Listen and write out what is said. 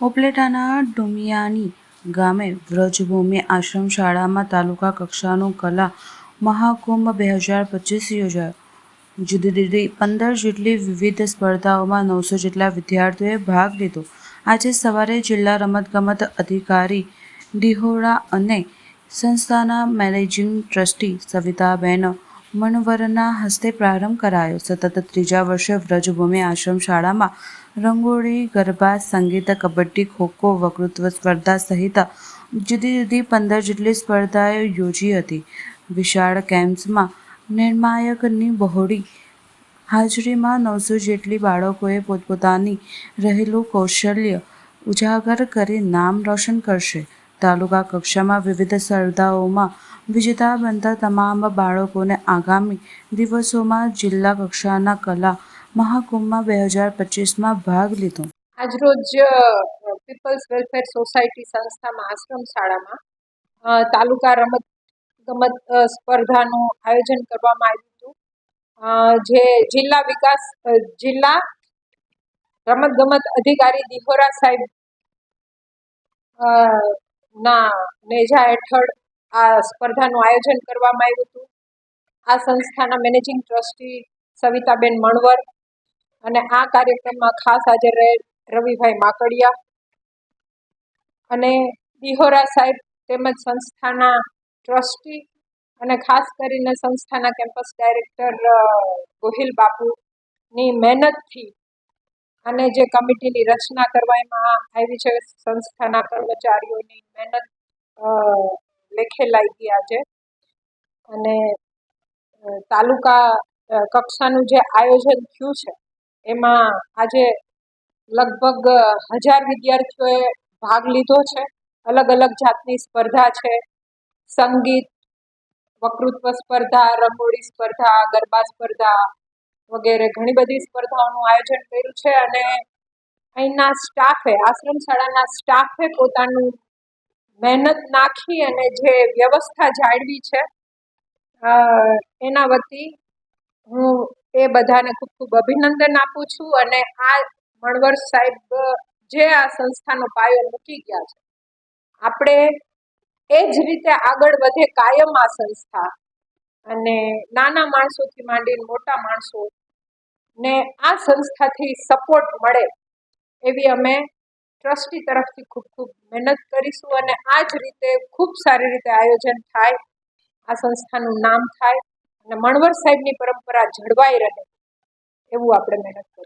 ઉપલેટાના ડુમિયાની ગામે વ્રજભૂમિ આશ્રમ શાળામાં તાલુકા કક્ષાનો કલા મહાકુંભ બે હજાર પચીસ યોજાયો. જુદી જુદી પંદર જેટલી વિવિધ સ્પર્ધાઓમાં નવસો જેટલા વિદ્યાર્થીઓએ ભાગ લીધો. આજે સવારે જિલ્લા રમતગમત અધિકારી ડિહોરા અને સંસ્થાના મેનેજિંગ ટ્રસ્ટી સવિતાબેન મણવરના હસ્તે પ્રારંભ કરાયો. સતત ત્રીજા વર્ષે વ્રજભૂમિ આશ્રમ શાળામાં રંગોળી, ગરબા, સંગીત, કબડ્ડી, ખોખો વકૃત્વ સ્પર્ધા સહિત જુદી જુદી પંદર જેટલી સ્પર્ધાઓ યોજી હતી. વિશાળ કેમ્પસમાં નિર્ણાયકની બહોળી હાજરીમાં નવસો જેટલી બાળકોએ પોતપોતાની રહેલું કૌશલ્ય ઉજાગર કરી નામ રોશન કરશે. તાલુકા કક્ષામાં વિવિધ સ્પર્ધાઓમાં વિજેતા બનતા તમામ બાળકોને આગામી દિવસોમાં જિલ્લા કક્ષાના કલા મહાકુંભમાં બે હજાર પચીસમાં ભાગ લીધો. આજરોજ પીપલ્સ વેલફેર સોસાયટી સંસ્થામાં આશ્રમ શાળામાં તાલુકા રમત ગમત સ્પર્ધાનું આયોજન કરવામાં આવ્યું હતું. જે જિલ્લા વિકાસ જિલ્લા રમત ગમત અધિકારી દિહોરા સાહેબ ના, નેજા હેઠળ આ સ્પર્ધાનું આયોજન કરવામાં આવ્યું હતું. આ સંસ્થાના મેનેજિંગ ટ્રસ્ટી સવિતાબેન મણવર અને આ કાર્યક્રમમાં ખાસ હાજર રહેલ રવિભાઈ માકડિયા અને દિહોરા સાહેબ તેમજ સંસ્થાના ટ્રસ્ટી અને ખાસ કરીને સંસ્થાના કેમ્પસ ડાયરેક્ટર ગોહિલ બાપુની મહેનતથી અને જે કમિટીની રચના કરવામાં આવી છે, સંસ્થાના કર્મચારીઓની મહેનત અ, ગયા છે. અને તાલુકા કક્ષાનું જે આયોજન થયું છે એમાં આજે લગભગ હજાર વિદ્યાર્થીઓએ ભાગ લીધો છે. અલગ અલગ જાતની સ્પર્ધા છે. સંગીત વકૃત્વ સ્પર્ધા રંગોળી સ્પર્ધા ગરબા સ્પર્ધા વગેરે ઘણી બધી સ્પર્ધાઓનું આયોજન કર્યું છે. અને અહીંના સ્ટાફે આશ્રમ શાળાના સ્ટાફે પોતાનું મહેનત નાખી અને જે વ્યવસ્થા જાળવી છે એના વતી હું એ બધાને ખૂબ ખૂબ અભિનંદન આપું છું અને આ મણવર સાહેબ જે આ સંસ્થાનો પાયો મૂકી ગયા છે. આપણે એ જ રીતે આગળ વધે કાયમ આ સંસ્થા અને નાના માણસોથી માંડીને મોટા માણસો ને આ સંસ્થાથી સપોર્ટ મળે એવી અમે ટ્રસ્ટી તરફથી ખૂબ ખૂબ મહેનત કરીશું અને આ જ રીતે ખૂબ સારી રીતે આયોજન થાય, આ સંસ્થાનું નામ થાય અને મણવર સાહેબની પરંપરા જળવાઈ રહે, એવું આપણે મહેનત કરીશું.